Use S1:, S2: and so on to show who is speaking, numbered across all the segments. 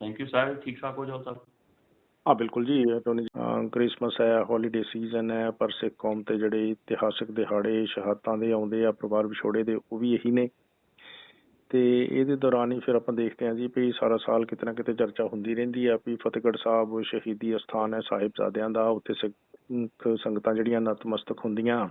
S1: Thank you sir ਠੀਕ ਠਾਕ ਹੋ ਜਾਓ ਸਰ
S2: ਹਾਂ, ਬਿਲਕੁਲ ਜੀ ਟੋਨੀ ਕ੍ਰਿਸਮਸ ਹੈ ਹੌਲੀਡੇ ਸੀਜ਼ਨ ਹੈ, ਪਰ ਸਿੱਖ ਕੌਮ ਤੇ ਜਿਹੜੇ ਇਤਿਹਾਸਕ ਦਿਹਾੜੇ, ਸ਼ਹਾਦਤਾਂ ਦੇ ਆਉਂਦੇ ਆ, ਪਰਿਵਾਰ ਵਿਛੋੜੇ ਦੇ, ਉਹ ਵੀ ਇਹੀ ਨੇ। ਤੇ ਇਹਦੇ ਦੌਰਾਨ ਹੀ ਫਿਰ ਆਪਾਂ ਦੇਖਦੇ ਹਾਂ ਜੀ ਵੀ ਸਾਰਾ ਸਾਲ ਕਿਤੇ ਨਾ ਕਿਤੇ ਚਰਚਾ ਹੁੰਦੀ ਰਹਿੰਦੀ ਆ ਵੀ ਫਤਿਹਗੜ੍ਹ ਸਾਹਿਬ ਸ਼ਹੀਦੀ ਅਸਥਾਨ ਹੈ, ਸਾਹਿਬਜ਼ਾਦਿਆਂ ਦਾ, ਉੱਥੇ ਸਿੱਖ ਸੰਗਤਾਂ ਜਿਹੜੀਆਂ ਨਤਮਸਤਕ ਹੁੰਦੀਆਂ।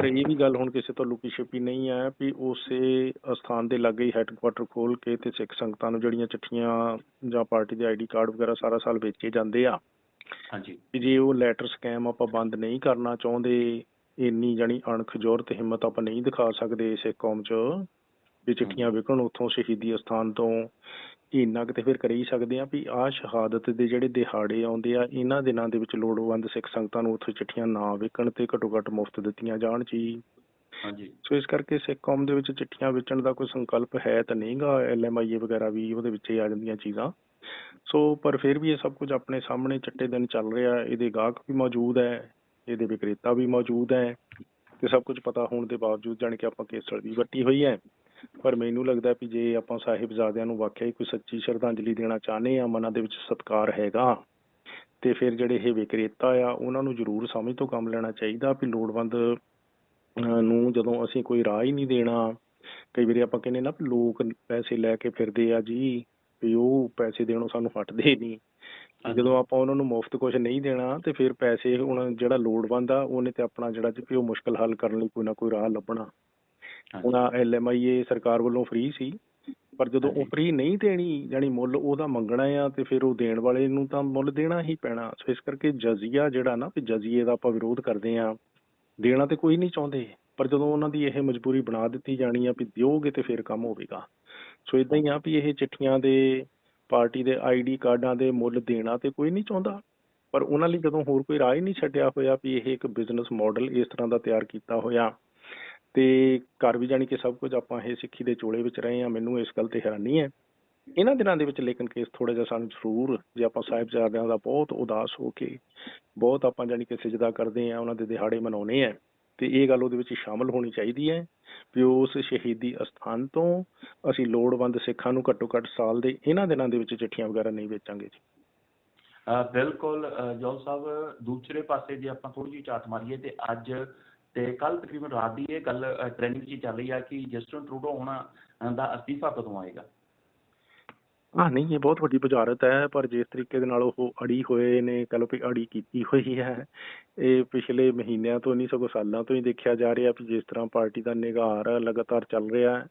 S2: ਪਰ ਇਹ ਵੀ ਗੱਲ ਹੁਣ ਕਿਸੇ ਤੋਂ ਲੁਕੀ ਛਿਪੀ ਨਹੀਂ ਹੈ ਵੀ ਉਸੇ ਅਸਥਾਨ ਦੇ ਲਾਗੇ ਹੀ ਹੈੱਡਕੁਆਟਰ ਖੋਲ ਕੇ ਤੇ ਸਿੱਖ ਸੰਗਤਾਂ ਨੂੰ ਜਿਹੜੀਆਂ ਚਿੱਠੀਆਂ ਜਾਂ ਪਾਰਟੀ ਦੇ ਆਈਡੀ ਕਾਰਡ ਵਗੈਰਾ ਸਾਰਾ ਸਾਲ ਵੇਚੇ ਜਾਂਦੇ ਆ।
S1: ਹਾਂਜੀ।
S2: ਜੇ ਉਹ ਲੈਟਰ ਸਕੈਮ ਆਪਾਂ ਬੰਦ ਨਹੀਂ ਕਰਨਾ ਚਾਹੁੰਦੇ ਇੰਨੀ ਜਾਣੀ ਅਣਖ ਜ਼ੋਰ ਤੇ ਹਿੰਮਤ ਆਪਾਂ ਨਹੀਂ ਦਿਖਾ ਸਕਦੇ ਸਿੱਖ ਕੌਮ 'ਚ ਵੀ ਚਿੱਠੀਆਂ ਵਿਕਣ ਉੱਥੋਂ ਸ਼ਹੀਦੀ ਅਸਥਾਨ ਤੋਂ। ਇੰਨਾ ਕਿਤੇ ਫਿਰ ਕਰ ਹੀ ਸਕਦੇ ਆ ਵੀ ਆਹ ਸ਼ਹਾਦਤ ਦੇ ਜਿਹੜੇ ਦਿਹਾੜੇ ਆਉਂਦੇ ਆ ਇਹਨਾਂ ਦਿਨਾਂ ਦੇ ਵਿੱਚ ਲੋੜਵੰਦ ਸਿੱਖ ਸੰਗਤਾਂ ਨੂੰ ਉੱਥੋਂ ਚਿੱਠੀਆਂ ਨਾ ਵਿਕਣ ਤੇ ਘੱਟੋ ਘੱਟ ਮੁਫਤ ਦਿੱਤੀਆਂ ਜਾਣ ਜੀ।
S1: ਹਾਂਜੀ।
S2: ਸੋ ਇਸ ਕਰਕੇ ਸਿੱਖ ਕੌਮ ਦੇ ਵਿੱਚ ਚਿੱਠੀਆਂ ਵੇਚਣ ਦਾ ਕੋਈ ਸੰਕਲਪ ਹੈ ਤਾਂ ਨਹੀਂਗਾ ਐਲਐਮਆਈਏ ਵਗੈਰਾ ਵੀ ਉਹਦੇ ਵਿੱਚ ਹੀ ਆ ਜਾਂਦੀਆਂ ਚੀਜ਼ਾਂ। ਸੋ ਪਰ ਫਿਰ ਵੀ ਇਹ ਸਭ ਕੁਝ ਆਪਣੇ ਸਾਹਮਣੇ ਚੱਟੇ ਦਿਨ ਚੱਲ ਰਿਹਾ। ਇਹਦੇ ਗਾਹਕ ਵੀ ਮੌਜੂਦ ਹੈ ਇਹਦੇ ਵਿਕਰੇਤਾ ਵੀ ਮੌਜੂਦ ਹੈ ਤੇ ਸਭ ਕੁਝ ਪਤਾ ਹੋਣ ਦੇ ਬਾਵਜੂਦ ਜਾਣ ਕੇ ਆਪਾਂ ਕੇਸਲ ਵੀ ਵੱਟੀ ਹੋਈ ਹੈ। ਪਰ ਮੈਨੂੰ ਲੱਗਦਾ ਵੀ ਜੇ ਆਪਾਂ ਸਾਹਿਬਜ਼ਾਦਿਆਂ ਨੂੰ ਵਾਕਿਆ ਹੀ ਕੋਈ ਸੱਚੀ ਸ਼ਰਧਾਂਜਲੀ ਦੇਣਾ ਚਾਹੁੰਦੇ ਆ ਮਨਾਂ ਦੇ ਵਿੱਚ ਸਤਿਕਾਰ ਹੈਗਾ, ਤੇ ਫਿਰ ਜਿਹੜੇ ਇਹ ਵਿਕਰੇਤਾ ਆ, ਉਹਨਾਂ ਨੂੰ ਜ਼ਰੂਰ ਸਮਝ ਤੋਂ ਕੰਮ ਲੈਣਾ ਚਾਹੀਦਾ ਵੀ ਲੋੜਵੰਦ ਨੂੰ ਜਦੋਂ ਅਸੀਂ ਕੋਈ ਰਾਹ ਹੀ ਨਹੀਂ ਦੇਣਾ, ਕਈ ਵਾਰੀ ਆਪਾਂ ਕਹਿੰਦੇ ਨਾ ਲੋਕ ਪੈਸੇ ਲੈ ਕੇ ਫਿਰਦੇ ਆ ਜੀ, ਵੀ ਉਹ ਪੈਸੇ ਦੇਣੋਂ ਸਾਨੂੰ ਹਟਦੇ ਨਹੀਂ। ਜਦੋਂ ਆਪਾਂ ਉਹਨਾਂ ਨੂੰ ਮੁਫਤ ਕੁਝ ਨਹੀਂ ਦੇਣਾ, ਤੇ ਫਿਰ ਪੈਸੇ ਹੁਣ ਜਿਹੜਾ ਲੋੜਵੰਦ ਆ, ਉਹਨੇ ਤੇ ਆਪਣਾ ਜਿਹੜਾ ਜੀ ਉਹ ਮੁਸ਼ਕਲ ਹੱਲ ਕਰਨ ਲਈ ਕੋਈ ਨਾ ਕੋਈ ਰਾਹ ਲੱਭਣਾ। ਹੁਣ ਐਲਐਮਆਈਏ ਸਰਕਾਰ ਵੱਲੋਂ ਫ੍ਰੀ ਸੀ ਪਰ ਜਦੋਂ ਉਹ। ਫ੍ਰੀ ਨਹੀਂ ਦੇਣੀ ਜਾਨੀ ਮੁੱਲ ਉਹਦਾ ਮੰਗਣਾ ਆ ਤੇ ਫਿਰ ਉਹ ਦੇਣ ਵਾਲੇ ਨੂੰ ਤਾਂ ਮੁੱਲ ਦੇਣਾ ਹੀ ਪੈਣਾ। ਸੋ ਇਸ ਕਰਕੇ ਜਜ਼ੀਆ ਜਿਹੜਾ ਨਾ ਵੀ ਜਜ਼ੀਏ ਦਾ ਆਪਾਂ ਵਿਰੋਧ ਕਰਦੇ ਆ ਦੇਣਾ ਤੇ ਕੋਈ ਨਹੀਂ ਚਾਹੁੰਦੇ। ਪਰ ਜਦੋਂ ਉਹਨਾਂ ਦੀ ਇਹ ਮਜਬੂਰੀ ਬਣਾ ਦਿੱਤੀ ਜਾਣੀ ਆ ਵੀ ਦਿਓਗੇ ਤੇ ਫਿਰ ਕੰਮ ਹੋਵੇਗਾ। ਸੋ ਇਦਾਂ ਹੀ ਆ ਵੀ ਇਹ ਚਿੱਠੀਆਂ ਦੇ ਪਾਰਟੀ ਦੇ ਆਈਡੀ ਕਾਰਡਾਂ ਦੇ ਮੁੱਲ ਦੇਣਾ ਤੇ ਕੋਈ ਨਹੀਂ ਚਾਹੁੰਦਾ। ਪਰ ਉਹਨਾਂ ਲਈ ਜਦੋਂ ਹੋਰ ਕੋਈ ਰਾਹ ਹੀ ਨਹੀਂ ਛੱਡਿਆ ਹੋਇਆ ਵੀ ਇਹ ਇੱਕ ਬਿਜ਼ਨਸ ਮਾਡਲ ਇਸ ਤਰ੍ਹਾਂ ਦਾ ਤਿਆਰ ਕੀਤਾ ਹੋਇਆ। ਤੇ ਘਰ ਵੀ ਜਾਣੀ ਕਿ ਸਭ ਕੁਝ ਆਪਾਂ ਇਹ ਸਿੱਖੀ ਦੇ ਚੋਲੇ ਵਿੱਚ ਰਹੇ ਆ ਮੈਨੂੰ ਇਸ ਗੱਲ ਤੇ ਹੈਰਾਨੀ ਹੈ। ਇਹਨਾਂ ਦਿਨਾਂ ਦੇ ਵਿੱਚ ਲੇਕਿਨ ਕੇਸ ਥੋੜਾ ਜਿਹਾ ਸਾਨੂੰ ਜ਼ਰੂਰ, ਜੇ ਆਪਾਂ ਸਾਹਿਬਜ਼ਾਦਿਆਂ ਦਾ ਬਹੁਤ ਉਦਾਸ ਹੋ ਕੇ ਬਹੁਤ ਆਪਾਂ ਜਾਣੀ ਕਿ ਸਜਦਾ ਕਰਦੇ ਆ ਉਹਨਾਂ ਦੇ ਦਿਹਾੜੇ ਮਨਾਉਣੇ ਆ ਤੇ ਇਹ ਗੱਲ ਉਹਦੇ ਵਿੱਚ ਸ਼ਾਮਲ ਹੋਣੀ ਚਾਹੀਦੀ ਹੈ ਵੀ ਉਸ ਸ਼ਹੀਦੀ ਅਸਥਾਨ ਤੋਂ ਅਸੀਂ ਲੋੜਵੰਦ ਸਿੱਖਾਂ ਨੂੰ ਘੱਟੋ ਘੱਟ ਸਾਲ ਦੇ ਇਹਨਾਂ ਦਿਨਾਂ ਦੇ ਵਿੱਚ ਚਿੱਠੀਆਂ ਵਗੈਰਾ ਨਹੀਂ ਵੇਚਾਂਗੇ ਜੀ।
S1: ਬਿਲਕੁਲ, ਅਹ ਸਾਹਿਬ, ਦੂਸਰੇ ਪਾਸੇ ਜੇ ਆਪਾਂ ਥੋੜੀ ਜਿਹੀ ਝਾਤ ਮਾਰੀਏ ਤੇ ਅੱਜ ਤੇ ਕੱਲ ਤਕਰੀਬਨ ਰਾਤ ਦੀ ਇਹ ਗੱਲ ਟ੍ਰੈਂਡਿੰਗ 'ਚ ਚੱਲ ਰਹੀ ਆ ਕਿ ਜਸਟਨ ਟਰੂਡੋ ਹੁਣ ਦਾ ਅਸਤੀਫਾ ਕਦੋਂ ਆਏਗਾ?
S2: ਹਾਂ, ਨਹੀਂ, ਇਹ ਬਹੁਤ ਵੱਡੀ ਬੁਝਾਰਤ ਹੈ, ਪਰ ਜਿਸ ਤਰੀਕੇ ਦੇ ਨਾਲ ਉਹ ਅੜੀ ਹੋਏ ਨੇ, ਕਹ ਲਓ ਵੀ ਅੜੀ ਕੀਤੀ ਹੋਈ ਹੈ, ਇਹ ਪਿਛਲੇ ਮਹੀਨਿਆਂ ਤੋਂ ਨਹੀਂ, ਸਗੋਂ ਸਾਲਾਂ ਤੋਂ ਹੀ ਦੇਖਿਆ ਜਾ ਰਿਹਾ ਵੀ ਜਿਸ ਤਰ੍ਹਾਂ ਪਾਰਟੀ ਦਾ ਨਿਗਾਰ ਲਗਾਤਾਰ ਚੱਲ ਰਿਹਾ ਹੈ।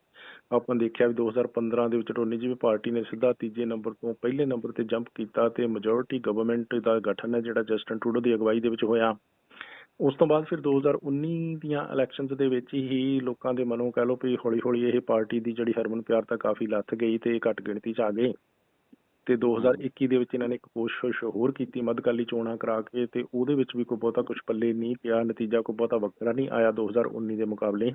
S2: ਆਪਾਂ ਦੇਖਿਆ ਵੀ 2015 ਦੇ ਵਿੱਚ ਟੋਨੀ ਜੀ ਵੀ ਪਾਰਟੀ ਨੇ ਸਿੱਧਾ ਤੀਜੇ ਨੰਬਰ ਤੋਂ ਪਹਿਲੇ ਨੰਬਰ ਤੇ ਜੰਪ ਕੀਤਾ ਤੇ ਮੈਜੋਰਿਟੀ ਗਵਰਨਮੈਂਟ ਦਾ ਗਠਨ ਹੈ, ਜਿਹੜਾ ਜਸਟਨ ਟਰੂਡੋ ਦੀ ਅਗਵਾਈ ਦੇ ਵਿੱਚ ਹੋਇਆ। ਉਸ ਤੋਂ ਬਾਅਦ ਫਿਰ 2019 ਦੀਆਂ ਇਲੈਕਸ਼ਨਸ ਦੇ ਵਿੱਚ ਹੀ ਲੋਕਾਂ ਦੇ ਮਨੋਂ ਕਹਿ ਲਓ ਵੀ ਹੌਲੀ ਹੌਲੀ ਇਹ ਪਾਰਟੀ ਦੀ ਜਿਹੜੀ ਹਰਮਨ ਪਿਆਰਤਾ ਕਾਫੀ ਲੱਥ ਗਈ ਤੇ ਘੱਟ ਗਿਣਤੀ 'ਚ ਆ ਗਏ। ਤੇ 2021 ਦੇ ਵਿੱਚ ਇਹਨਾਂ ਨੇ ਇੱਕ ਕੋਸ਼ਿਸ਼ ਹੋਰ ਕੀਤੀ ਮੱਧਕਾਲੀ ਚੋਣਾਂ ਕਰਾ ਕੇ ਤੇ ਉਹਦੇ ਵਿੱਚ ਵੀ ਕੋਈ ਬਹੁਤਾ ਕੁਝ ਪੱਲੇ ਨਹੀਂ ਪਿਆ ਨਤੀਜਾ ਕੋਈ ਬਹੁਤਾ ਵੱਖਰਾ ਨਹੀਂ ਆਇਆ 2019 ਦੇ ਮੁਕਾਬਲੇ।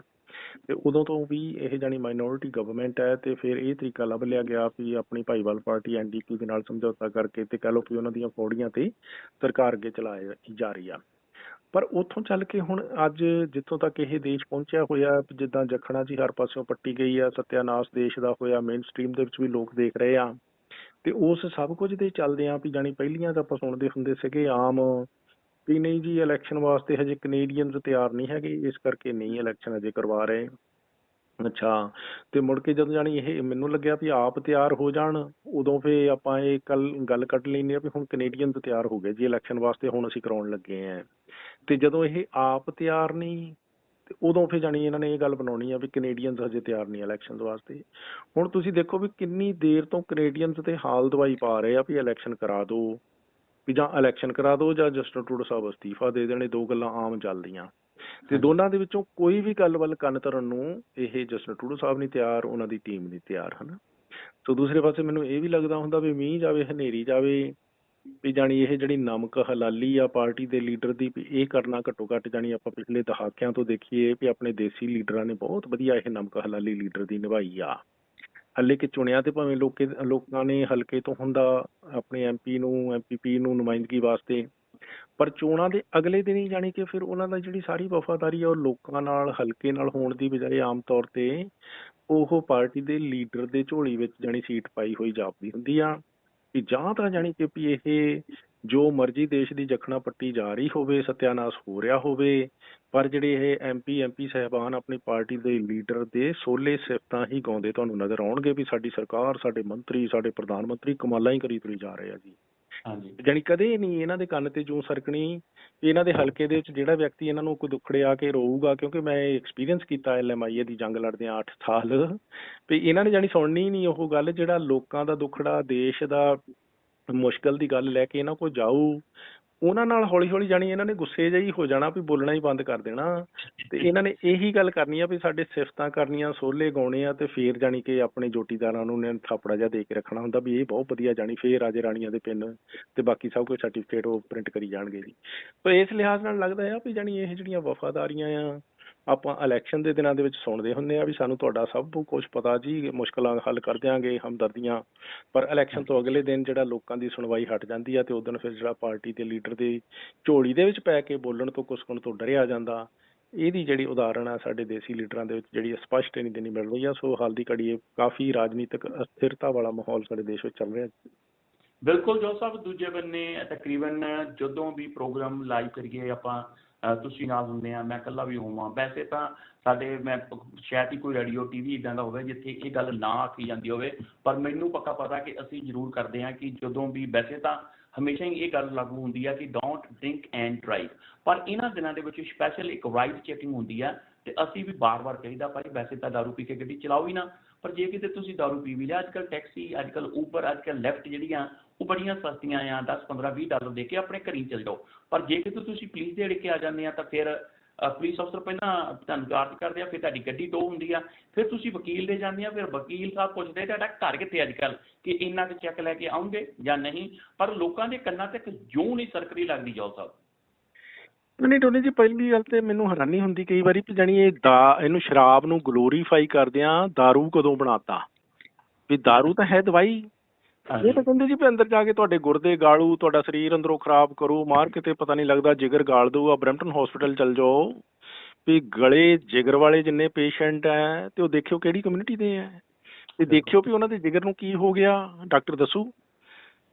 S2: ਤੇ ਉਦੋਂ ਤੋਂ ਵੀ ਇਹ ਜਾਨੀ ਮਾਈਨੋਰਿਟੀ ਗਵਰਨਮੈਂਟ ਹੈ ਤੇ ਫਿਰ ਇਹ ਤਰੀਕਾ ਲੱਭ ਲਿਆ ਗਿਆ ਵੀ ਆਪਣੀ ਭਾਈਵਾਲ ਪਾਰਟੀ ਐਨਡੀਪੀ ਦੇ ਨਾਲ ਸਮਝੌਤਾ ਕਰਕੇ ਤੇ ਕਹ ਲਓ ਵੀ ਉਹਨਾਂ ਦੀਆਂ ਫੌੜੀਆਂ ਤੇ ਸਰਕਾਰ ਅੱਗੇ ਚਲਾਈ ਜਾ ਰਹੀ ਆ। ਪਰ ਉੱਥੋਂ ਚੱਲ ਕੇ ਹੁਣ ਅੱਜ ਜਿੱਥੋਂ ਤੱਕ ਇਹ ਦੇਸ਼ ਪਹੁੰਚਿਆ ਹੋਇਆ, ਜਿੱਦਾਂ ਜਖਣਾ ਜੀ ਹਰ ਪਾਸਿਓਂ ਪੱਟੀ ਗਈ ਆ, ਸਤਿਆਨਾਸ਼ ਦੇਸ਼ ਦਾ ਹੋਇਆ ਮੇਨ ਸਟ੍ਰੀਮ ਦੇ ਵਿੱਚ ਵੀ ਲੋਕ ਦੇਖ ਰਹੇ ਆ। ਤੇ ਉਸ ਸਭ ਕੁਝ ਦੇ ਚੱਲਦੇ ਆ ਵੀ ਜਾਨੀ ਪਹਿਲੀਆਂ ਤਾਂ ਆਪਾਂ ਸੁਣਦੇ ਹੁੰਦੇ ਸੀਗੇ ਆਮ ਵੀ ਨਹੀਂ ਜੀ ਇਲੈਕਸ਼ਨ ਵਾਸਤੇ ਹਜੇ ਕੈਨੇਡੀਅਨਸ ਤਿਆਰ ਨਹੀਂ ਹੈਗੇ, ਇਸ ਕਰਕੇ ਨਹੀਂ ਇਲੈਕਸ਼ਨ ਅਜੇ ਕਰਵਾ ਰਹੇ। ਅੱਛਾ, ਤੇ ਮੁੜ ਕੇ ਜਦੋਂ ਜਾਣੀ ਇਹ ਮੈਨੂੰ ਲੱਗਿਆ ਵੀ ਆਪ ਤਿਆਰ ਹੋ ਜਾਣ, ਉਦੋਂ ਫੇ ਆਪਾਂ ਇਹ ਕੱਲ ਗੱਲ ਕੱਢ ਲੈਂਦੇ ਆ ਵੀ ਹੁਣ ਕੈਨੇਡੀਅਨਸ ਤਿਆਰ ਹੋ ਗਏ ਜੀ ਇਲੈਕਸ਼ਨ ਵਾਸਤੇ ਹੁਣ ਅਸੀਂ ਕਰਾਉਣ ਲੱਗੇ ਆਂ ਤੇ ਜਦੋਂ ਇਹ ਆਪ ਤਿਆਰ ਨਹੀਂ, ਤੇ ਉਦੋਂ ਫੇ ਜਾਣੀ ਇਹਨਾਂ ਨੇ ਇਹ ਗੱਲ ਬਣਾਉਣੀ ਆ ਵੀ ਕੈਨੇਡੀਅਨਸ ਹਜੇ ਤਿਆਰ ਨਹੀਂ ਇਲੈਕਸ਼ਨ ਵਾਸਤੇ। ਹੁਣ ਤੁਸੀਂ ਦੇਖੋ ਵੀ ਕਿੰਨੀ ਦੇਰ ਤੋਂ ਕੈਨੇਡੀਅਨਸ ਤੇ ਹਾਲ ਦਵਾਈ ਪਾ ਰਹੇ ਆ ਵੀ ਇਲੈਕਸ਼ਨ ਕਰਾ ਦਿਓ, ਵੀ ਜਾਂ ਇਲੈਕਸ਼ਨ ਕਰਾ ਦਿਓ ਜਾਂ ਜਸਟਨ ਟਰੂਡੋ ਸਾਹਿਬ ਅਸਤੀਫਾ ਦੇ ਦੇਣੇ ਦੋ ਗੱਲਾਂ ਆਮ ਚੱਲਦੀਆਂ। ਤੇ ਦੋਨਾਂ ਦੇ ਵਿੱਚੋਂ ਕੋਈ ਵੀ ਗੱਲ ਵੱਲ ਕੰਨ ਧਰਨ ਨੂੰ ਇਹ ਜਸਟਨ ਟਰੂਡੋ ਸਾਹਿਬ ਨਹੀਂ ਤਿਆਰ ਉਹਨਾਂ ਦੀ ਟੀਮ ਨਹੀਂ ਤਿਆਰ ਹਨਾ? ਸੋ ਦੂਸਰੇ ਪਾਸੇ ਮੈਨੂੰ ਇਹ ਵੀ ਲੱਗਦਾ ਹੁੰਦਾ ਵੀ ਮੀਂਹ ਜਾਵੇ ਹਨੇਰੀ ਜਾਵੇ ਵੀ ਜਾਣੀ ਇਹ ਜਿਹੜੀ ਨਮਕ ਹਲਾਲੀ ਆ ਪਾਰਟੀ ਦੇ ਲੀਡਰ ਦੀ ਵੀ ਇਹ ਕਰਨਾ ਘੱਟੋ ਘੱਟ ਜਾਣੀ ਆਪਾਂ ਪਿਛਲੇ ਦਹਾਕਿਆਂ ਤੋਂ ਦੇਖੀਏ ਵੀ ਆਪਣੇ ਦੇਸੀ ਲੀਡਰਾਂ ਨੇ ਬਹੁਤ ਵਧੀਆ ਇਹ ਨਮਕ ਹਲਾਲੀ ਲੀਡਰ ਦੀ ਨਿਭਾਈ ਆ। ਹੱਲੇ ਕਿ ਚੁਣਿਆ ਤੇ ਭਾਵੇਂ ਲੋਕੇ ਲੋਕਾਂ ਨੇ ਹਲਕੇ ਤੋਂ ਹੁੰਦਾ ਆਪਣੇ ਐਮਪੀ ਨੂੰ ਐਮਪੀਪੀ ਨੂੰ ਨੁਮਾਇੰਦਗੀ ਵਾਸਤੇ ਪਰ ਚੋਣਾਂ ਦੇ ਅਗਲੇ ਦਿਨ ਹੀ ਜਾਣੀ ਕਿ ਫਿਰ ਉਹਨਾਂ ਦਾ ਜਿਹੜੀ ਸਾਰੀ ਵਫਾਦਾਰੀ ਆ ਉਹ ਲੋਕਾਂ ਨਾਲ, ਹਲਕੇ ਨਾਲ ਹੋਣ ਦੀ ਬਜਾਏ ਆਮ ਤੌਰ ਤੇ ਉਹ ਪਾਰਟੀ ਦੇ ਲੀਡਰ ਦੇ ਝੋਲੀ ਵਿੱਚ ਜਾਣੀ ਸੀਟ ਪਾਈ ਹੋਈ ਜਾਪਦੀ ਹੁੰਦੀ ਆ। ਕਿ ਜਾਂ ਤਾਂ ਜਾਣੀ ਕਿ ਵੀ ਇਹ ਜੋ ਮਰਜ਼ੀ ਦੇਸ਼ ਦੀ ਜਖਣਾ ਪੱਟੀ ਜਾ ਰਹੀ ਹੋਵੇ, ਸਤਿਆਨਾਸ਼ ਹੋ ਰਿਹਾ ਹੋਵੇ, ਪਰ ਜਿਹੜੇ ਇਹ ਐਮਪੀ ਐਮਪੀ ਸਹਿਬਾਨ ਆਪਣੀ ਪਾਰਟੀ ਦੇ ਲੀਡਰ ਦੇ ਸੋਲੇ ਸਿਫਤਾਂ ਹੀ ਗਾਉਂਦੇ ਤੁਹਾਨੂੰ ਨਜ਼ਰ ਆਉਣਗੇ ਵੀ ਸਾਡੀ ਸਰਕਾਰ, ਸਾਡੇ ਮੰਤਰੀ, ਸਾਡੇ ਪ੍ਰਧਾਨ ਮੰਤਰੀ ਕਮਾਲਾਂ ਹੀ ਕਰੀ ਤੁਰੀ ਜਾ ਰਹੇ ਆ ਜੀ।
S1: ਹਾਂਜੀ।
S2: ਜਾਣੀ ਕਦੇ ਨਹੀਂ ਇਹਨਾਂ ਦੇ ਕੰਨ ਤੇ ਜੂੰ ਸਰਕਣੀ ਇਹਨਾਂ ਦੇ ਹਲਕੇ ਦੇ ਵਿੱਚ ਜਿਹੜਾ ਵਿਅਕਤੀ ਇਹਨਾਂ ਨੂੰ ਕੋਈ ਦੁੱਖੜੇ ਆ ਕੇ ਰੋਊਗਾ, ਕਿਉਂਕਿ ਮੈਂ ਐਕਸਪੀਰੀਅੰਸ ਕੀਤਾ ਐਲਐਮਆਈਏ ਦੀ ਜੰਗ ਲੜਦੇ ਆ 8 ਸਾਲ। ਵੀ ਇਹਨਾਂ ਨੇ ਜਾਣੀ ਸੁਣਨੀ ਨਹੀਂ ਉਹ ਗੱਲ, ਜਿਹੜਾ ਲੋਕਾਂ ਦਾ ਦੁੱਖੜਾ ਦੇਸ਼ ਦਾ ਮੁਸ਼ਕਲ ਦੀ ਗੱਲ ਲੈ ਕੇ ਇਹਨਾਂ ਕੋਲ ਜਾਊ ਉਹਨਾਂ ਨਾਲ ਹੌਲੀ ਹੌਲੀ ਜਾਣੀ ਇਹਨਾਂ ਨੇ ਗੁੱਸੇ ਜਿਹੀ ਹੋ ਜਾਣਾ ਵੀ ਬੋਲਣਾ ਹੀ ਬੰਦ ਕਰ ਦੇਣਾ। ਤੇ ਇਹਨਾਂ ਨੇ ਇਹੀ ਗੱਲ ਕਰਨੀ ਆ ਵੀ ਸਾਡੇ ਸਿਫਤਾਂ ਕਰਨੀਆਂ ਸੋਲੇ ਗਾਉਣੇ ਆ ਤੇ ਫੇਰ ਜਾਣੀ ਕਿ ਆਪਣੇ ਜੋਟੀਦਾਰਾਂ ਨੂੰ ਨੇ ਥਾਪੜਾ ਜਿਹਾ ਦੇ ਕੇ ਰੱਖਣਾ ਹੁੰਦਾ ਵੀ ਇਹ ਬਹੁਤ ਵਧੀਆ ਜਾਣੀ ਫੇਰ ਰਾਜੇ ਰਾਣੀਆਂ ਦੇ ਪਿੰਨ ਤੇ ਬਾਕੀ ਸਭ ਕੁਝ ਸਰਟੀਫਿਕੇਟ ਉਹ ਪ੍ਰਿੰਟ ਕਰੀ ਜਾਣਗੇ ਜੀ। ਸੋ ਇਸ ਲਿਹਾਜ਼ ਨਾਲ ਲੱਗਦਾ ਆ ਵੀ ਜਾਣੀ ਇਹ ਜਿਹੜੀਆਂ ਵਫਾਦਾਰੀਆਂ ਆ ਆਪਾਂ ਇਲੈਕਸ਼ਨ ਦੇ ਦਿਨਾਂ ਦੇ ਵਿੱਚ ਸੁਣਦੇ ਹੁੰਦੇ ਆ ਵੀ ਸਾਨੂੰ ਤੁਹਾਡਾ ਸਭ ਕੁਝ ਪਤਾ ਜੀ, ਮੁਸ਼ਕਲਾਂ ਹੱਲ ਕਰ ਦਿਆਂਗੇ, ਹਮਦਰਦੀਆਂ। ਪਰ ਇਲੈਕਸ਼ਨ ਤੋਂ ਅਗਲੇ ਦਿਨ ਜਿਹੜਾ ਲੋਕਾਂ ਦੀ ਸੁਣਵਾਈ ਹਟ ਜਾਂਦੀ ਆ ਤੇ ਉਦੋਂ ਫਿਰ ਜਿਹੜਾ ਪਾਰਟੀ ਦੇ ਲੀਡਰ ਦੀ ਝੋਲੀ ਦੇ ਵਿੱਚ ਪੈ ਕੇ ਬੋਲਣ ਤੋਂ ਕੁਸਕਣ ਤੋਂ ਡਰਿਆ ਜਾਂਦਾ। ਇਹਦੀ ਜਿਹੜੀ ਉਦਾਹਰਣ ਆ ਸਾਡੇ ਦੇਸੀ ਲੀਡਰਾਂ ਦੇ ਵਿੱਚ ਜਿਹੜੀ ਸਪਸ਼ਟ ਨਹੀਂ ਦੇਣੀ ਮਿਲ ਰਹੀ ਆ, ਸੋ ਹਾਲ ਦੀ ਘੜੀ ਇਹ ਕਾਫੀ ਰਾਜਨੀਤਿਕ ਅਸਥਿਰਤਾ ਵਾਲਾ ਮਾਹੌਲ ਸਾਡੇ ਦੇਸ਼ ਵਿੱਚ ਚੱਲ ਰਿਹਾ।
S1: ਬਿਲਕੁਲ ਜੋ ਸਾਹਿਬ, ਦੂਜੇ ਬੰਨੇ ਤਕਰੀਬਨ ਜਦੋਂ ਵੀ ਪ੍ਰੋਗਰਾਮ ਲਾਈਵ ਕਰੀਏ ਆਪਾਂ ਤੁਸੀਂ ਨਾਲ ਹੁੰਦੇ ਆ, ਮੈਂ ਇਕੱਲਾ ਵੀ ਹੋਵਾਂ। ਵੈਸੇ ਤਾਂ ਸਾਡੇ, ਮੈਂ ਪ- ਸ਼ਾਇਦ ਹੀ ਕੋਈ ਰੇਡੀਓ ਟੀਵੀ ਇਦਾਂ ਦਾ ਹੋਵੇ ਜਿੱਥੇ ਇਹ ਗੱਲ ਨਾ ਆਖੀ ਜਾਂਦੀ ਹੋਵੇ, ਪਰ ਮੈਨੂੰ ਪੱਕਾ ਪਤਾ ਕਿ ਅਸੀਂ ਜ਼ਰੂਰ ਕਰਦੇ ਹਾਂ ਕਿ ਜਦੋਂ ਵੀ, ਵੈਸੇ ਤਾਂ ਹਮੇਸ਼ਾ ਹੀ ਇਹ ਗੱਲ ਲਾਗੂ ਹੁੰਦੀ ਆ ਕਿ ਡੋਂਟ ਡਰਿੰਕ ਐਂਡ ਡਰਾਈਵ ਪਰ ਇਹਨਾਂ ਦਿਨਾਂ ਦੇ ਵਿੱਚ ਸਪੈਸ਼ਲ ਇੱਕ ਰਾਈਡ ਚੈਕਿੰਗ ਹੁੰਦੀ ਆ ਤੇ ਅਸੀਂ ਵੀ ਬਾਰ-ਬਾਰ ਕਹੀਦਾ, ਭਾਈ ਵੈਸੇ ਤਾਂ ਦਾਰੂ ਪੀ ਕੇ ਗੱਡੀ ਚਲਾਓ ਹੀ ਨਾ, ਪਰ ਜੇ ਕਿਤੇ ਤੁਸੀਂ ਦਾਰੂ ਪੀ ਵੀ ਲਿਆ ਅੱਜਕੱਲ ਟੈਕਸੀ ਅੱਜਕੱਲ ਉਬਰ ਅੱਜਕੱਲ ਲੈਫਟ ਜਿਹੜੀਆਂ, ਉਹ ਬੜੀਆਂ ਸਸਤੀਆਂ ਆ 10 15 20 ਡਾਲਰ ਦੇ ਕੇ ਆਪਣੇ ਘਰੀ ਚਲ ਜਾਓ। ਪਰ ਜੇ ਕਿਤੇ ਤੁਸੀਂ ਪੁਲਿਸ ਦੇ ਅੜਿੱਕੇ ਆ ਜਾਂਦੇ ਆ, ਤਾਂ ਫਿਰ ਪੁਲਿਸ ਅਫਸਰ ਪਹਿਲਾਂ ਤੁਹਾਨੂੰ ਚਾਰਜ ਕਰਦੇ ਆ, ਫਿਰ ਤੁਹਾਡੀ ਗੱਡੀ ਟੋ ਹੁੰਦੀ ਆ, ਫਿਰ ਤੁਸੀਂ ਵਕੀਲ ਦੇ ਜਾਂਦੇ ਆ, ਫਿਰ ਵਕੀਲ ਸਾਹਿਬ ਪੁੱਛਦੇ ਤੁਹਾਡਾ ਘਰ ਕਿੱਥੇ ਅੱਜ ਕੱਲ ਕਿ ਇੰਨਾ ਕੁ ਚੈੱਕ ਲੈ ਕੇ ਆਉਂਗੇ ਜਾਂ ਨਹੀਂ? ਪਰ ਲੋਕਾਂ ਦੇ ਕੰਨਾਂ ਤੱਕ ਜੂੰ ਨਹੀਂ ਸਰਕਰੀ ਲੱਗਦੀ ਜਾਓ ਸਾਹਿਬ।
S2: ਨਹੀਂ ਟੋਨੀ ਜੀ ਪਹਿਲੀ ਗੱਲ ਤੇ ਮੈਨੂੰ ਹੈਰਾਨੀ ਹੁੰਦੀ ਕਈ ਵਾਰੀ ਕਿ ਜਾਣੀ ਇਹ ਦਾ ਇਹਨੂੰ ਸ਼ਰਾਬ ਨੂੰ ਗਲੋਰੀਫਾਈ ਕਰਦੇ ਆ दारू ਕਦੋਂ ਬਣਾਤਾ ਵੀ दारू ਤਾਂ ਹੈ ਦਵਾਈ ਇਹ ਤਾਂ ਕਹਿੰਦੇ ਜੀ ਵੀ ਅੰਦਰ ਜਾ ਕੇ ਤੁਹਾਡੇ ਗੁਰਦੇ ਗਾਲੂ ਤੁਹਾਡਾ ਸਰੀਰ ਅੰਦਰੋਂ ਖਰਾਬ ਕਰੂ ਮਾਰ ਕਿਤੇ ਪਤਾ ਨਹੀਂ ਲੱਗਦਾ ਜਿਗਰ ਗਾਲ ਦਊਗਾ ਬਰੈਂਪਟਨ ਹਸਪੀਟਲ ਚਲ ਜਾਓ ਵੀ ਗਲੇ ਜਿਗਰ ਵਾਲੇ ਜਿੰਨੇ ਪੇਸ਼ੈਂਟ ਆ ਤੇ ਉਹ ਦੇਖਿਓ ਕਿਹੜੀ ਕਮਿਊਨਿਟੀ ਦੇ ਆ ਤੇ ਦੇਖਿਓ ਵੀ ਉਹਨਾਂ ਦੇ ਜਿਗਰ ਨੂੰ ਕੀ ਹੋ ਗਿਆ ਡਾਕਟਰ ਦੱਸੂ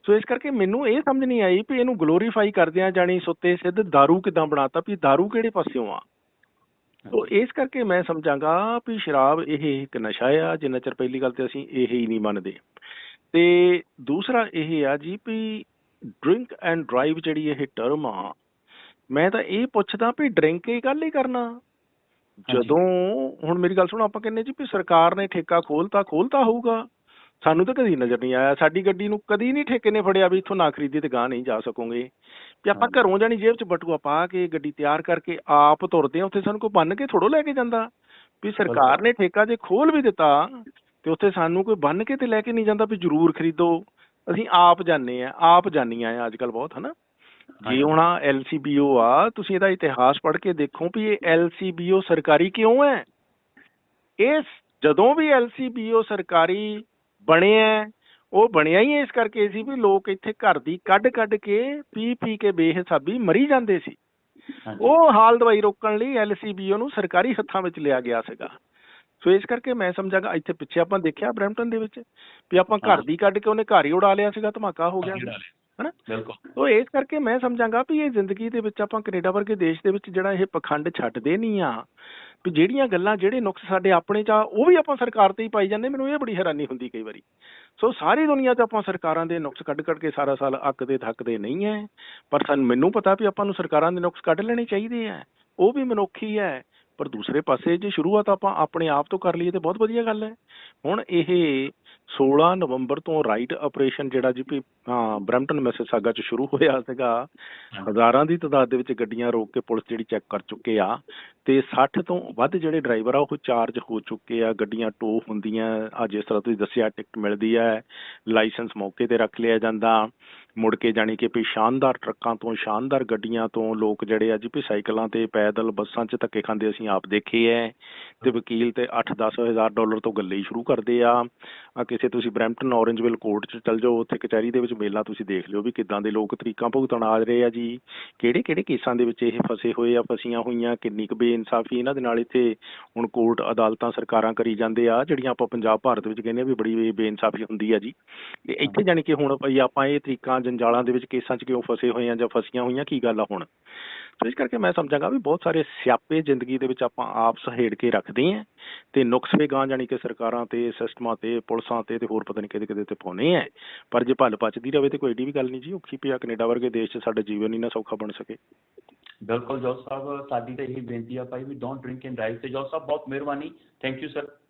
S2: ਸੋ ਇਸ ਕਰਕੇ ਮੈਨੂੰ ਇਹ ਸਮਝ ਨਹੀਂ ਆਈ ਵੀ ਇਹਨੂੰ ਗਲੋਰੀਫਾਈ ਕਰਦਿਆਂ ਜਾਣੀ ਸੁੱਤੇ ਸਿੱਧ दारू ਕਿਦਾਂ ਬਣਾਤਾ ਵੀ दारू ਕਿਹੜੇ ਪਾਸਿਓਂ ਆ ਸੋ ਇਸ ਕਰਕੇ ਮੈਂ ਸਮਝਾਂਗਾ ਵੀ ਸ਼ਰਾਬ ਇਹ ਇੱਕ ਨਸ਼ਾ ਆ ਜਿੰਨਾ ਚਿਰ ਪਹਿਲੀ ਗੱਲ ਤੇ ਅਸੀਂ ਇਹ ਹੀ ਨਹੀਂ ਮੰਨਦੇ ਤੇ ਦੂਸਰਾ ਇਹ ਆ ਜੀ ਵੀ ਡਰਿੰਕ ਐਂਡ ਡਰਾਈਵ ਜਿਹੜੀ ਇਹ ਟਰਮ ਆ ਮੈਂ ਤਾਂ ਇਹ ਪੁੱਛਦਾ ਵੀ ਡਰਿੰਕ ਹੀ ਗੱਲ ਹੀ ਕਰਨਾ
S1: ਹਾਂਜੀ।
S2: ਜਦੋਂ ਹੁਣ ਮੇਰੀ ਗੱਲ ਸੁਣੋ ਆਪਾਂ ਕਹਿੰਦੇ ਜੀ ਵੀ ਸਰਕਾਰ ਨੇ ਠੇਕਾ ਖੋਲਤਾ ਖੋਲਤਾ ਹੋਊਗਾ ਸਾਨੂੰ ਤਾਂ ਕਦੀ ਨਜ਼ਰ ਨਹੀਂ ਆਇਆ। ਸਾਡੀ ਗੱਡੀ ਨੂੰ ਕਦੀ ਨਹੀਂ ਠੇਕੇ ਨੇ ਫੜਿਆ ਵੀ ਇੱਥੋਂ ਨਾ ਖਰੀਦੀ ਤੇ ਗਾਂ ਨਹੀਂ ਜਾ ਸਕੋਗੇ। ਵੀ ਆਪਾਂ। ਘਰੋਂ ਜਾਣੀ ਜੇਬ 'ਚ ਬਟੂਆ ਪਾ ਕੇ ਗੱਡੀ ਤਿਆਰ ਕਰਕੇ ਆਪ ਤੁਰਦੇ ਆ ਉੱਥੇ ਸਾਨੂੰ ਕੋਈ ਬੰਨ ਕੇ ਥੋੜੋ ਲੈ ਕੇ ਜਾਂਦਾ। ਵੀ ਸਰਕਾਰ ਨੇ ਠੇਕਾ ਜੇ ਖੋਲ ਵੀ ਦਿੱਤਾ ਤੇ ਉੱਥੇ ਸਾਨੂੰ ਕੋਈ ਬੰਨ ਕੇ ਤੇ ਲੈ ਕੇ ਨਹੀਂ ਜਾਂਦਾ ਵੀ ਜ਼ਰੂਰ ਖਰੀਦੋ। ਅਸੀਂ ਆਪ ਜਾਣੇ ਆ ਆਪ ਜਾਨੀਆਂ ਆ ਅੱਜ ਕੱਲ ਬਹੁਤ ਹਨਾ? ਜੇ ਹੁਣ ਐਲਸੀਬੀਓ ਆ ਤੁਸੀਂ ਇਹਦਾ ਇਤਿਹਾਸ ਪੜ੍ਹ ਕੇ ਦੇਖੋ ਵੀ ਇਹ ਐਲਸੀਬੀਓ ਸਰਕਾਰੀ ਕਿਉਂ ਹੈ? ਇਸ ਜਦੋਂ ਵੀ ਐਲਸੀਬੀਓ ਸਰਕਾਰੀ ਬਣਿਆ ਉਹ ਬਣਿਆ ਹੀ ਇਸ ਕਰਕੇ ਸੀ ਵੀ ਲੋਕ ਇੱਥੇ ਘਰ ਦੀ ਕੱਢ ਕੱਢ ਕੇ ਪੀ ਪੀ ਕੇ ਬੇਹਿਸਾਬੀ ਮਰੀ ਜਾਂਦੇ ਸੀ। ਉਹ ਹਾਲ ਦਵਾਈ ਰੋਕਣ ਲਈ ਐਲਸੀਬੀਓ ਨੂੰ ਸਰਕਾਰੀ ਹੱਥਾਂ ਵਿੱਚ ਲਿਆ ਗਿਆ ਸੀਗਾ। ਸੋ ਇਸ ਕਰਕੇ ਮੈਂ ਸਮਝਾਂਗਾ ਇੱਥੇ ਪਿੱਛੇ ਆਪਾਂ ਦੇਖਿਆ ਬਰੈਂਪਟਨ ਦੇ ਵਿੱਚ ਵੀ ਆਪਾਂ ਘਰ। ਦੀ ਕੱਢ ਕੇ ਉਹਨੇ ਘਰ ਹੀ ਉਡਾ ਲਿਆ ਸੀਗਾ ਧਮਾਕਾ ਹੋ ਗਿਆ ਸੀ ਹਨਾ?
S1: ਬਿਲਕੁਲ।
S2: ਸੋ ਇਸ ਕਰਕੇ ਮੈਂ ਸਮਝਾਂਗਾ ਵੀ ਇਹ ਜ਼ਿੰਦਗੀ ਦੇ ਵਿੱਚ ਆਪਾਂ ਕੈਨੇਡਾ ਵਰਗੇ ਦੇਸ਼ ਦੇ ਵਿੱਚ ਜਿਹੜਾ ਇਹ ਪਖੰਡ ਛੱਡਦੇ ਨਹੀਂ ਆ ਵੀ ਜਿਹੜੀਆਂ ਗੱਲਾਂ, ਜਿਹੜੇ ਨੁਕਸ ਸਾਡੇ ਆਪਣੇ ਚ ਆ, ਉਹ ਵੀ ਆਪਾਂ ਸਰਕਾਰ ਤੇ ਹੀ ਪਾਈ ਜਾਂਦੇ। ਮੈਨੂੰ ਇਹ ਬੜੀ ਹੈਰਾਨੀ ਹੁੰਦੀ ਕਈ ਵਾਰੀ। ਸੋ ਸਾਰੀ ਦੁਨੀਆ 'ਚ ਆਪਾਂ ਸਰਕਾਰਾਂ ਦੇ ਨੁਕਸ ਕੱਢ ਕੱਢ ਕੇ ਸਾਰਾ ਸਾਲ ਅੱਕਦੇ ਥੱਕਦੇ ਨਹੀਂ ਹੈ ਪਰ ਸਾਨੂੰ, ਮੈਨੂੰ ਪਤਾ ਵੀ ਆਪਾਂ ਨੂੰ ਸਰਕਾਰਾਂ ਦੇ ਨੁਕਸ ਕੱਢ ਲੈਣੇ ਚਾਹੀਦੇ ਆ ਉਹ ਵੀ ਮਨੁੱਖੀ ਹੈ ਪਰ ਦੂਸਰੇ ਪਾਸੇ ਜੇ ਸ਼ੁਰੂਆਤ ਆਪਾਂ ਆਪਣੇ ਆਪ ਤੋਂ ਕਰ ਲਈਏ ਤੇ ਬਹੁਤ ਵਧੀਆ ਗੱਲ ਹੈ ਹੁਣ ਇਹ 16 ਨਵੰਬਰ ਤੋਂ ਰਾਈਟ ਆਪਰੇਸ਼ਨ ਜਿਹੜਾ ਜੀ ਵੀ ਬਰੈਂਪਟਨ ਮੈਸੇਸਾਗਾ 'ਚ ਸ਼ੁਰੂ ਹੋਇਆ ਸੀਗਾ। ਹਜ਼ਾਰਾਂ ਦੀ ਤਾਦਾਦ ਦੇ ਵਿੱਚ ਗੱਡੀਆਂ ਰੋਕ ਕੇ ਪੁਲਿਸ ਜਿਹੜੀ ਚੈੱਕ ਕਰ ਚੁੱਕੇ ਆ ਤੇ 60 ਤੋਂ ਵੱਧ ਜਿਹੜੇ ਡਰਾਈਵਰ ਆ ਉਹ ਚਾਰਜ ਹੋ ਚੁੱਕੇ ਆ। ਗੱਡੀਆਂ ਟੋ ਹੁੰਦੀਆਂ ਆ ਜਿਸ ਤਰ੍ਹਾਂ ਤੁਸੀਂ ਦੱਸਿਆ ਟਿਕਟ ਮਿਲਦੀ ਹੈ ਲਾਇਸੈਂਸ ਮੌਕੇ ਤੇ ਰੱਖ ਲਿਆ ਜਾਂਦਾ। ਮੁੜ ਕੇ ਜਾਣੀ ਕਿ ਵੀ ਸ਼ਾਨਦਾਰ ਟਰੱਕਾਂ ਤੋਂ ਸ਼ਾਨਦਾਰ ਗੱਡੀਆਂ ਤੋਂ ਲੋਕ ਜਿਹੜੇ ਆ ਜੀ ਵੀ ਸਾਈਕਲਾਂ ਤੇ ਪੈਦਲ ਬੱਸਾਂ 'ਚ ਧੱਕੇ ਖਾਂਦੇ ਅਸੀਂ ਆਪ ਦੇਖੇ ਐ। ਤੇ ਵਕੀਲ ਤੇ 8-10 ਹਜ਼ਾਰ ਡਾਲਰ ਤੋਂ ਗੱਲੇ ਹੀ ਸ਼ੁਰੂ ਕਰਦੇ ਆ। ਆ ਕਿਸੇ ਤੁਸੀਂ ਬਰੈਂਪਟਨ ਔਰੰਜਵਿਲ ਕੋਰਟ 'ਚ ਚੱਲ ਜਾਓ ਉੱਥੇ ਕਚਹਿਰੀ ਦੇ ਵਿੱਚ ਮੇਲਾ ਤੁਸੀਂ ਦੇਖ ਲਿਓ ਵੀ ਕਿੱਦਾਂ ਦੇ ਲੋਕ ਤਰੀਕਾਂ ਭੁਗਤਣ ਆ ਰਹੇ ਆ ਜੀ। ਕਿਹੜੇ ਕਿਹੜੇ ਕੇਸਾਂ ਦੇ ਵਿੱਚ ਇਹ ਫਸੇ ਹੋਏ ਆ ਫਸੀਆਂ ਹੋਈਆਂ ਕਿੰਨੀ ਕੁ ਬੇਇਨਸਾਫੀ ਇਹਨਾਂ ਦੇ ਨਾਲ ਇੱਥੇ ਹੁਣ ਕੋਰਟ ਅਦਾਲਤਾਂ ਸਰਕਾਰਾਂ ਕਰੀ ਜਾਂਦੇ ਆ ਜਿਹੜੀਆਂ ਆਪਾਂ ਪੰਜਾਬ ਭਾਰਤ ਵਿੱਚ ਕਹਿੰਦੇ ਆ ਵੀ ਬੜੀ ਬੇਇਨਸਾਫੀ ਹੁੰਦੀ ਆ ਜੀ। ਇੱਥੇ ਜਾਣੀ ਕਿ ਹੁਣ ਆਪਾਂ ਇਹ ਤਰੀਕਾਂ ਜੰਜਾਲਾਂ ਦੇ ਵਿੱਚ ਕੇਸਾਂ 'ਚ ਕਿਉਂ ਫਸੇ ਹੋਏ ਆ ਜਾਂ ਫਸੀਆਂ ਹੋਈਆਂ, ਕੀ ਗੱਲ ਆ ਹੁਣ? ਸੋ ਇਸ ਕਰਕੇ ਮੈਂ ਸਮਝਾਂਗਾ ਵੀ ਬਹੁਤ ਸਾਰੇ ਸਿਆਪੇ ਜ਼ਿੰਦਗੀ ਦੇ ਵਿੱਚ ਆਪਾਂ ਆਪ ਸਹੇੜ ਕੇ ਰੱਖਦੇ ਆ ਤੇ ਨੁਕਸ ਗਾਂ ਜਾਣੀ ਕਿ ਸਰਕਾਰਾਂ ਤੇ, ਸਿਸਟਮਾਂ ਤੇ, ਪੁਲਿਸਾਂ ਤੇ ਤੇ ਹੋਰ ਪਤਾ ਨਹੀਂ ਕਿਤੇ ਕਿਤੇ ਤੇ ਪਾਉਣੇ ਆ। ਪਰ ਜੇ ਭੱਲ ਪਚਦੀ ਰਵੇ ਤੇ ਕੋਈ ਏਡੀ ਵੀ ਗੱਲ ਨਹੀਂ ਜੀ ਔਖੀ ਪਿਆ ਕੈਨੇਡਾ ਵਰਗੇ ਦੇਸ਼ 'ਚ ਸਾਡਾ ਜੀਵਨ ਹੀ ਨਾ ਸੌਖਾ ਬਣ ਸਕੇ।
S1: ਬਿਲਕੁਲ ਜੋਸ ਸਾਹਿਬ, ਸਾਡੀ ਤਾਂ ਇਹੀ ਬੇਨਤੀ ਆ ਭਾਈ ਵੀ ਡੋਂਟ ਡਰਿੰਕ ਐਂਡ ਡਰਾਈਵ ਤੇ ਜੋਸ ਸਾਹਿਬ, ਬਹੁਤ ਮਿਹਰਬਾਨੀ। Thank you sir